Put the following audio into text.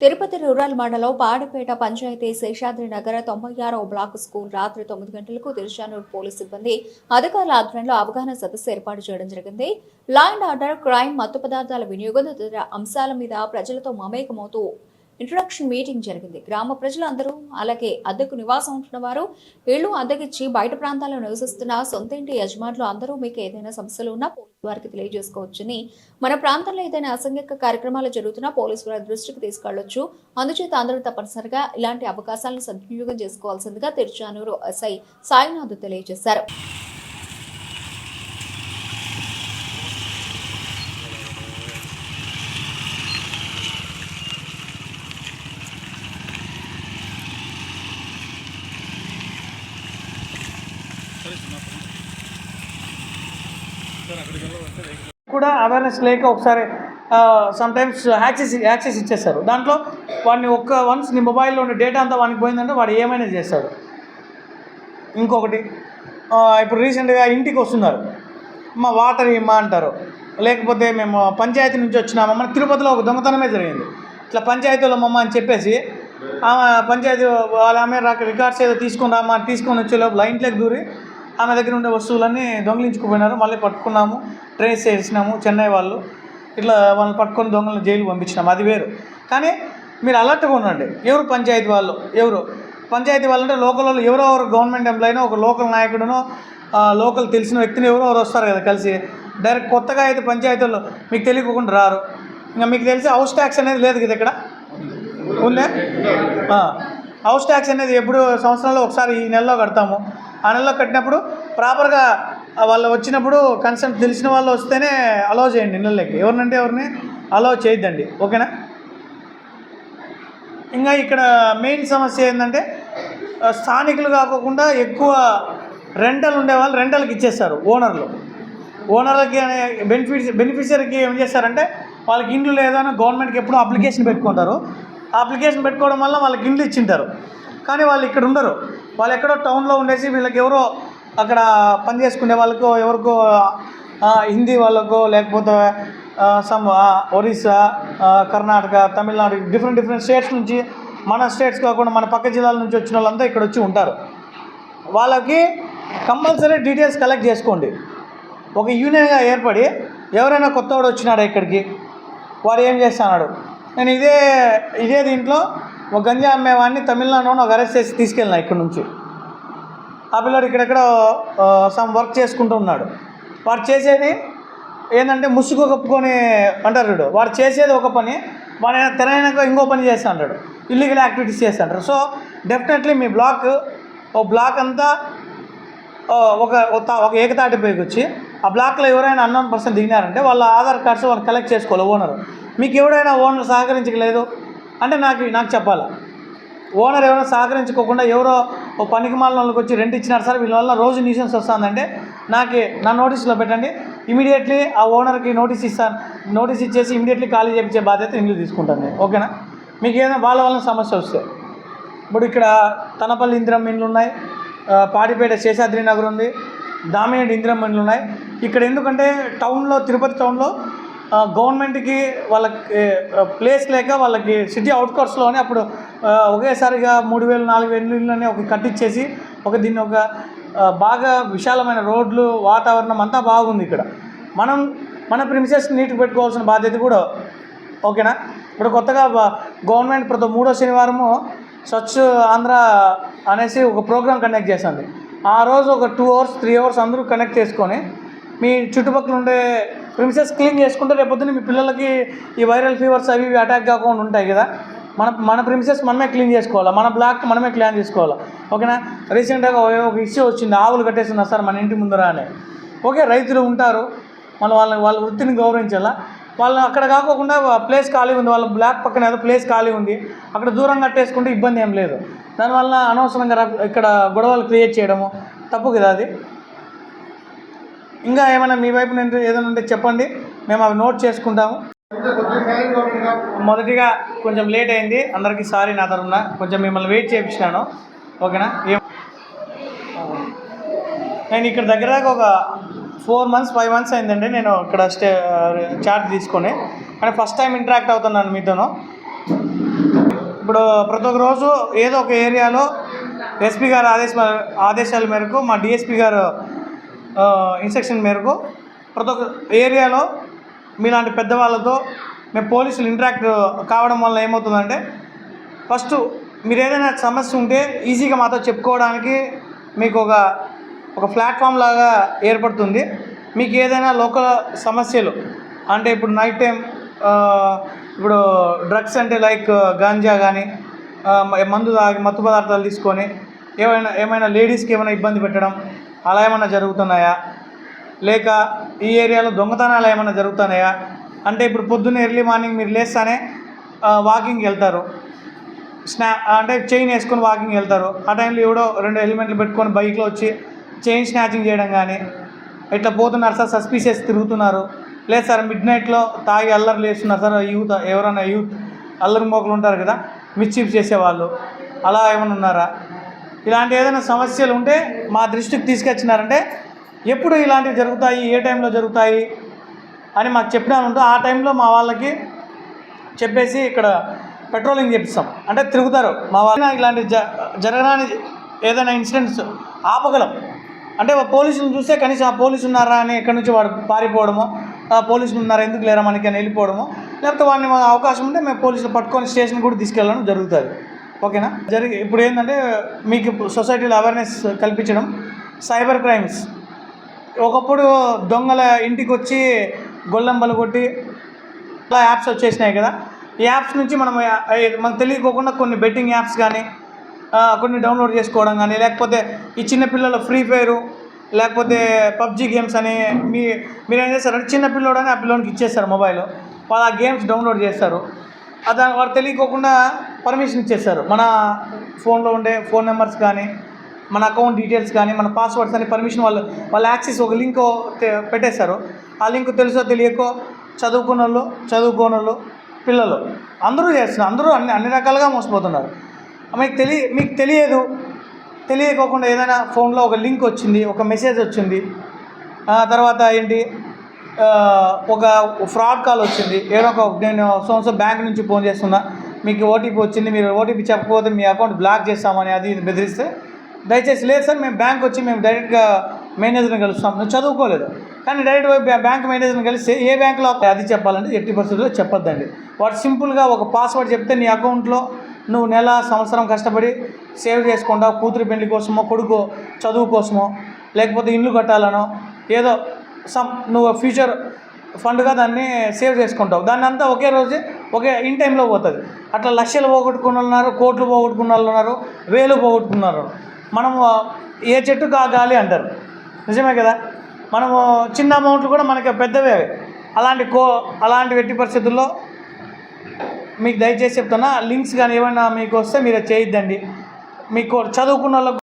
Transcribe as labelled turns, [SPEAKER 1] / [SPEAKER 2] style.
[SPEAKER 1] Tirupati rural మండలం పాడిపేట పంచాయతీ శేషాద్రి నగర తొంభై ఆరో బ్లాక్ స్కూల్ రాత్రి తొమ్మిది గంటలకు తిరుచానూరు పోలీస్ సిబ్బంది అధికారుల ఆధ్వర్యంలో అవగాహన సదస్సు ఏర్పాటు చేయడం జరిగింది. లా అండ్ ఆర్డర్ క్రైమ్ మత్తు పదార్థాల వినియోగం తదితర అంశాల మీద ప్రజలతో మమేకమవుతూ ఇంట్రొడక్షన్ మీటింగ్ జరిగింది. గ్రామ ప్రజలందరూ అలాగే అద్దెకు నివాసం ఉంటున్న వారు ఇళ్ళు అద్దెకిచ్చి బయట ప్రాంతాల్లో నివసిస్తున్న సొంత ఇంటి యజమానులు అందరూ మీకు ఏదైనా సమస్యలు ఉన్నా పోలీసు వారికి తెలియజేసుకోవచ్చని మన ప్రాంతంలో ఏదైనా అసంఘిక కార్యక్రమాలు జరుగుతున్నా పోలీసు వారి దృష్టికి తీసుకెళ్ళొచ్చు. అందుచేత అందరూ తప్పనిసరిగా ఇలాంటి అవకాశాలను సద్వినియోగం చేసుకోవాల్సిందిగా తిరుచానూరు ఎస్ఐ సాయినాథ్ తెలియజేశారు.
[SPEAKER 2] కూడా అవేర్నెస్ లేక ఒకసారి సమ్టైమ్స్ యాక్సెస్ యాక్సెస్ ఇచ్చేస్తారు. దాంట్లో వాడిని ఒక్క వన్స్ నీ మొబైల్లో ఉన్న డేటా అంతా వానికి పోయిందంటే వాడు ఏమైనా చేస్తాడు. ఇంకొకటి ఇప్పుడు రీసెంట్గా ఇంటికి వస్తున్నారు. మా వాటర్ ఇమ్మా అంటారు. లేకపోతే మేము పంచాయతీ నుంచి వచ్చినామా? మన తిరుపతిలో ఒక దొంగతనమే జరిగింది. ఇట్లా పంచాయతీలో మమ్మ అని చెప్పేసి ఆమె పంచాయతీ వాళ్ళ ఆమె రికార్డ్స్ ఏదో తీసుకుని రామా తీసుకొని వచ్చే లోపల ఇంట్లోకి దూరి ఆమె దగ్గర ఉండే వస్తువులన్నీ దొంగిలించుకుపోయినారు. మళ్ళీ పట్టుకున్నాము ట్రేస్ చేసినాము చెన్నై వాళ్ళు. ఇట్లా వాళ్ళని పట్టుకొని దొంగలను జైలు పంపించినాము. అది వేరు. కానీ మీరు అలర్ట్గా ఉండండి. ఎవరు పంచాయతీ వాళ్ళు? ఎవరు? పంచాయతీ వాళ్ళు అంటే లోకల్ వాళ్ళు. ఎవరో ఎవరు గవర్నమెంట్ ఎంప్లాయ్ ఒక లోకల్ నాయకుడునో లోకల్ తెలిసిన వ్యక్తిని ఎవరో ఎవరు వస్తారు కదా కలిసి. డైరెక్ట్ కొత్తగా అయితే పంచాయతీల్లో మీకు తెలియకుండా రారు. ఇంకా మీకు తెలిసి హౌస్ ట్యాక్స్ అనేది లేదు కదా ఇక్కడ? ఉందే? హౌస్ ట్యాక్స్ అనేది ఎప్పుడు సంవత్సరంలో ఒకసారి ఈ నెలలో కడతాము. ఆ నెలలో కట్టినప్పుడు ప్రాపర్గా వాళ్ళు వచ్చినప్పుడు కన్సెంట్ తెలిసిన వాళ్ళు వస్తేనే అలో చేయండి నెలలకి ఎవరినంటే ఎవరిని అలో చేయొద్దండి. ఓకేనా? ఇంకా ఇక్కడ మెయిన్ సమస్య ఏంటంటే స్థానికులు కాకుండా ఎక్కువ రెంటల్ ఉండే వాళ్ళు రెంటల్కి ఇచ్చేస్తారు ఓనర్లు. ఓనర్లకి అనే బెనిఫిట్ బెనిఫిషరీకి ఏం చేస్తారంటే వాళ్ళకి ఇండ్లు లేదని గవర్నమెంట్కి ఎప్పుడూ అప్లికేషన్ పెట్టుకుంటారు. ఆ అప్లికేషన్ పెట్టుకోవడం వల్ల వాళ్ళకి ఇండ్లు ఇచ్చింటారు. కానీ వాళ్ళు ఇక్కడ ఉండరు. వాళ్ళు ఎక్కడో టౌన్లో ఉండేసి వీళ్ళకి ఎవరో అక్కడ పని చేసుకునే వాళ్ళకో ఎవరికో హిందీ వాళ్ళకో లేకపోతే some Orissa Karnataka Tamil Nadu different different states నుంచి మన స్టేట్స్ కాకుండా మన పక్క జిల్లాల నుంచి వచ్చిన వాళ్ళంతా ఇక్కడ వచ్చి ఉంటారు. వాళ్ళకి కంపల్సరీ డీటెయిల్స్ కలెక్ట్ చేసుకోండి. ఒక యూనియన్గా ఏర్పడి ఎవరైనా కొత్తవాడు వచ్చినాడు ఇక్కడికి? వాడు ఏం చేస్తున్నాడు నేను ఇదే ఇదే దీంట్లో ఒక గంజా అమ్మేవాడిని తమిళనాడులో ఒక అరెస్ట్ చేసి తీసుకెళ్ళిన ఇక్కడ నుంచి. ఆ పిల్లాడు ఇక్కడెక్కడ సమ్ వర్క్ చేసుకుంటూ ఉన్నాడు. వాడు చేసేది ఏంటంటే ముసుగు కప్పుకొని అంటారు వీడు వాడు చేసేది ఒక పని వాడు తెరైనాక ఇంకో పని చేస్తా అంటాడు. ఇల్లీగల్ యాక్టివిటీస్ చేస్తా అంటారు సో డెఫినెట్లీ మీ బ్లాక్ ఓ బ్లాక్ అంతా ఒక ఒక తా- ఒక ఏకతాటిపైకి వచ్చి ఆ బ్లాక్లో ఎవరైనా అన్నోన్ పర్సన్ దిగినారంటే వాళ్ళ ఆధార్ కార్డ్స్ వాళ్ళు కలెక్ట్ చేసుకోవాలి ఓనర్. మీకు ఎవడైనా ఓనర్ సహకరించలేదు అంటే నాకు నాకు చెప్పాలా. ఓనర్ ఎవరైనా సహకరించుకోకుండా ఎవరో ఓ పనికి వాళ్ళకి వచ్చి రెంట్ ఇచ్చినారు సార్ వీళ్ళ వల్ల రోజు న్యూసెన్స్ వస్తుందంటే నాకు నా నోటీసులో పెట్టండి. ఇమీడియట్లీ ఆ ఓనర్కి నోటీస్ ఇస్తాను. నోటీస్ ఇచ్చేసి ఇమీడియట్లీ ఖాళీ చేయించే బాధ్యత ఇల్లు తీసుకుంటాను నేను. ఓకేనా? మీకు ఏదైనా వాళ్ళ వల్ల సమస్య వస్తే. ఇప్పుడు ఇక్కడ తనపల్లి ఇందిరం ఇండ్లు ఉన్నాయి. పాడిపేట శేషాద్రి నగర్ ఉంది. దామినేడు ఇందిరం ఇండ్లు ఉన్నాయి. ఇక్కడ ఎందుకంటే టౌన్లో తిరుపతి టౌన్లో గవర్నమెంట్కి వాళ్ళకి ప్లేస్ లేక వాళ్ళకి సిటీ అవుట్కట్స్లోనే అప్పుడు ఒకేసారిగా మూడు వేలు నాలుగు వేలు ఇళ్ళని ఒక కట్టించేసి ఒక దీన్ని ఒక బాగా విశాలమైన రోడ్లు వాతావరణం అంతా బాగుంది ఇక్కడ. మనం మన ప్రిమిసెస్ నీట్ పెట్టుకోవాల్సిన బాధ్యత కూడా ఓకేనా? ఇప్పుడు కొత్తగా గవర్నమెంట్ ప్రతి మూడో శనివారము స్వచ్ఛ ఆంధ్ర అనేసి ఒక ప్రోగ్రామ్ కండక్ట్ చేస్తుంది ఆ రోజు ఒక టూ అవర్స్ త్రీ అవర్స్ అందరూ కనెక్ట్ చేసుకొని మీ చుట్టుపక్కల ఉండే ప్రిమిసెస్ క్లీన్ చేసుకుంటే రేపొద్దున మీ పిల్లలకి ఈ వైరల్ ఫీవర్స్ అవి ఇవి అటాక్ కాకుండా ఉంటాయి కదా. మన మన ప్రిమిసెస్ మనమే క్లీన్ చేసుకోవాలా? మన బ్లాక్ మనమే క్లీన్ చేసుకోవాలి? ఓకేనా? రీసెంట్గా ఒక- ఇష్యూ వచ్చింది. ఆవులు కట్టేస్తున్నారు సార్ మన ఇంటి ముందర అని. ఓకే రైతులు ఉంటారు. మన వాళ్ళ వాళ్ళ వృత్తిని గౌరవించాలా? వాళ్ళు అక్కడ కాకోకుండా ప్లేస్ ఖాళీ ఉంది. వాళ్ళ బ్లాక్ పక్కన ఏదో ప్లేస్ ఖాళీ ఉంది. అక్కడ దూరం కట్టేసుకుంటే ఇబ్బంది ఏం లేదు. దానివల్ల అనవసరంగా ఇక్కడ గొడవలు క్రియేట్ చేయడము తప్పు కదా అది. ఇంకా ఏమైనా మీ వైపు నుండి ఏదైనా ఉంటే చెప్పండి. మేము అవి నోట్ చేసుకుంటాము. మొదటిగా కొంచెం లేట్ అయింది. అందరికీ సారీ నా తరఫున కొంచెం మిమ్మల్ని వెయిట్ చేయించినాను. ఓకేనా? నేను ఇక్కడ దగ్గర దాకా ఒక ఫోర్ మంత్స్ ఫైవ్ మంత్స్ అయిందండి. నేను ఇక్కడ స్టే చార్జ్ తీసుకొని. కానీ ఫస్ట్ టైం ఇంటరాక్ట్ అవుతున్నాను మీతోను. ఇప్పుడు ప్రతి ఒక్క రోజు ఏదో ఒక ఏరియాలో ఎస్పీ గారు ఆదేశ ఆదేశాల మేరకు మా డిఎస్పీ గారు ఇన్స్ట్రక్షన్ మేరకు ప్రతి ఒక్క ఏరియాలో మీలాంటి పెద్దవాళ్ళతో మేము పోలీసులు ఇంటరాక్ట్ కావడం వల్ల ఏమవుతుందంటే ఫస్ట్ మీరు ఏదైనా సమస్య ఉంటే ఈజీగా మాతో చెప్పుకోవడానికి మీకు ఒక ఒక ప్లాట్ఫామ్ లాగా ఏర్పడుతుంది. మీకు ఏదైనా లోకల్ సమస్యలు అంటే ఇప్పుడు నైట్ టైం ఇప్పుడు డ్రగ్స్ అంటే లైక్ గాంజా కానీ మందు తాగి మత్తు పదార్థాలు తీసుకొని ఏమైనా ఏమైనా లేడీస్కి ఏమైనా ఇబ్బంది పెట్టడం అలా ఏమైనా జరుగుతున్నాయా? లేక ఈ ఏరియాలో దొంగతనాలు ఏమైనా జరుగుతున్నాయా? అంటే ఇప్పుడు పొద్దున్న ఎర్లీ మార్నింగ్ మీరు లేస్తానే వాకింగ్కి వెళ్తారు. స్నా అంటే చైన్ వేసుకొని వాకింగ్ వెళ్తారు. ఆ టైంలో ఎవడో రెండు ఎలిమెంట్లు పెట్టుకొని బైక్లో వచ్చి చైన్ స్నాచింగ్ చేయడం కానీ ఇట్లా పోతున్నారు సార్ సస్పీషియస్ తిరుగుతున్నారు. లేదు సార్ మిడ్ నైట్లో తాగి అల్లరి లేస్తున్నారు సార్ యూత్ ఎవరైనా యూత్ అల్లరి మోకలు ఉంటారు కదా మిస్చీఫ్ చేసేవాళ్ళు. అలా ఏమైనా ఉన్నారా? ఇలాంటి ఏదైనా సమస్యలు ఉంటే మా దృష్టికి తీసుకొచ్చినారంటే ఎప్పుడు ఇలాంటివి జరుగుతాయి ఏ టైంలో జరుగుతాయి అని మాకు చెప్పినామంటే ఆ టైంలో మా వాళ్ళకి చెప్పేసి ఇక్కడ పెట్రోలింగ్ చేపిస్తాం. అంటే తిరుగుతారు. మా వాళ్ళ ఇలాంటి జ జరగరాని ఏదైనా ఇన్సిడెంట్స్ ఆపగలం. అంటే పోలీసులు చూస్తే కనీసం ఆ పోలీసు ఉన్నారా అని ఎక్కడి నుంచి వాడు పారిపోవడము ఆ పోలీసులు ఉన్నారా ఎందుకు లేరా మనకి అని వెళ్ళిపోవడము లేకపోతే వాడిని అవకాశం ఉంటే మేము పోలీసులు పట్టుకొని స్టేషన్ కూడా తీసుకెళ్ళడం జరుగుతుంది. ఓకేనా? జరిగి ఇప్పుడు ఏంటంటే మీకు సొసైటీలో అవేర్నెస్ కల్పించడం సైబర్ క్రైమ్స్ ఒకప్పుడు దొంగల ఇంటికి వచ్చి గొల్లంబలు కొట్టి అలా యాప్స్ వచ్చేసినాయి కదా. ఈ యాప్స్ నుంచి మనం మనకు తెలియకోకుండా కొన్ని బెట్టింగ్ యాప్స్ కానీ కొన్ని డౌన్లోడ్ చేసుకోవడం కానీ లేకపోతే ఈ చిన్నపిల్లల ఫ్రీ ఫైరు లేకపోతే పబ్జి గేమ్స్ అని మీ మీరు ఏం చేస్తారంటే చిన్న పిల్లోడు అని ఆ పిల్లోనికి ఇచ్చేస్తారు మొబైల్ వాళ్ళు ఆ గేమ్స్ డౌన్లోడ్ చేస్తారు. దాని వాడు తెలియకోకుండా పర్మిషన్ ఇచ్చేస్తారు మన ఫోన్లో ఉండే ఫోన్ నెంబర్స్ కానీ మన అకౌంట్ డీటెయిల్స్ కానీ మన పాస్వర్డ్స్ అని పర్మిషన్ వాళ్ళు వాళ్ళ యాక్సెస్ ఒక లింక్ పెట్టేస్తారు ఆ లింక్ తెలుసో తెలియకో చదువుకున్న వాళ్ళు చదువుకోని వాళ్ళు పిల్లలు అందరూ చేస్తున్నారు. అందరూ అన్ని అన్ని రకాలుగా మోసపోతున్నారు. మీకు తెలియ మీకు తెలియదు. తెలియకోకుండా ఏదైనా ఫోన్లో ఒక లింక్ వచ్చింది ఒక మెసేజ్ వచ్చింది ఆ తర్వాత ఏంటి ఒక ఫ్రాడ్ కాల్ వచ్చింది. ఏదో ఒక నేను సంవత్సరం బ్యాంక్ నుంచి ఫోన్ చేస్తున్నా. మీకు ఓటీపీ వచ్చింది మీరు ఓటీపీ చెప్పకపోతే మీ అకౌంట్ బ్లాక్ చేస్తామని అది ఇది బెదిరిస్తే దయచేసి లేదు సార్ మేము బ్యాంక్ వచ్చి మేము డైరెక్ట్గా మేనేజర్ని కలుస్తాం. నువ్వు చదువుకోలేదు. కానీ డైరెక్ట్ బ్యాంక్ మేనేజర్ని కలిస్తే ఏ బ్యాంక్లో అది చెప్పాలంటే ఎట్టి పరిస్థితుల్లో చెప్పొద్దండి. వాడు సింపుల్గా ఒక పాస్వర్డ్ చెప్తే నీ అకౌంట్లో నువ్వు నెల సంవత్సరం కష్టపడి సేవ్ చేసుకుంటావు కూతురు పెళ్ళి కోసమో కొడుకు చదువు కోసమో లేకపోతే ఇల్లు కట్టాలనో ఏదో సమ్ నువ్వు ఫ్యూచర్ ఫండ్గా దాన్ని సేవ్ చేసుకుంటావు. దాన్ని అంతా ఒకే రోజే ఒకే ఇన్ టైంలో పోతుంది. అట్లా లక్షలు పోగొట్టుకున్న వాళ్ళు ఉన్నారు కోట్లు పోగొట్టుకున్న వాళ్ళు ఉన్నారు వేలు పోగొట్టుకున్నారు. మనము ఏ చెట్టుకు ఆ గాలి అంటారు. నిజమే కదా? మనము చిన్న అమౌంట్లు కూడా మనకి పెద్దవే అలాంటి కో అలాంటి వెట్టి పరిస్థితుల్లో మీకు దయచేసి చెప్తున్నా లింక్స్ కానీ ఏమైనా మీకు వస్తే మీరు చేయొద్దండి. మీకు చదువుకున్న వాళ్ళకు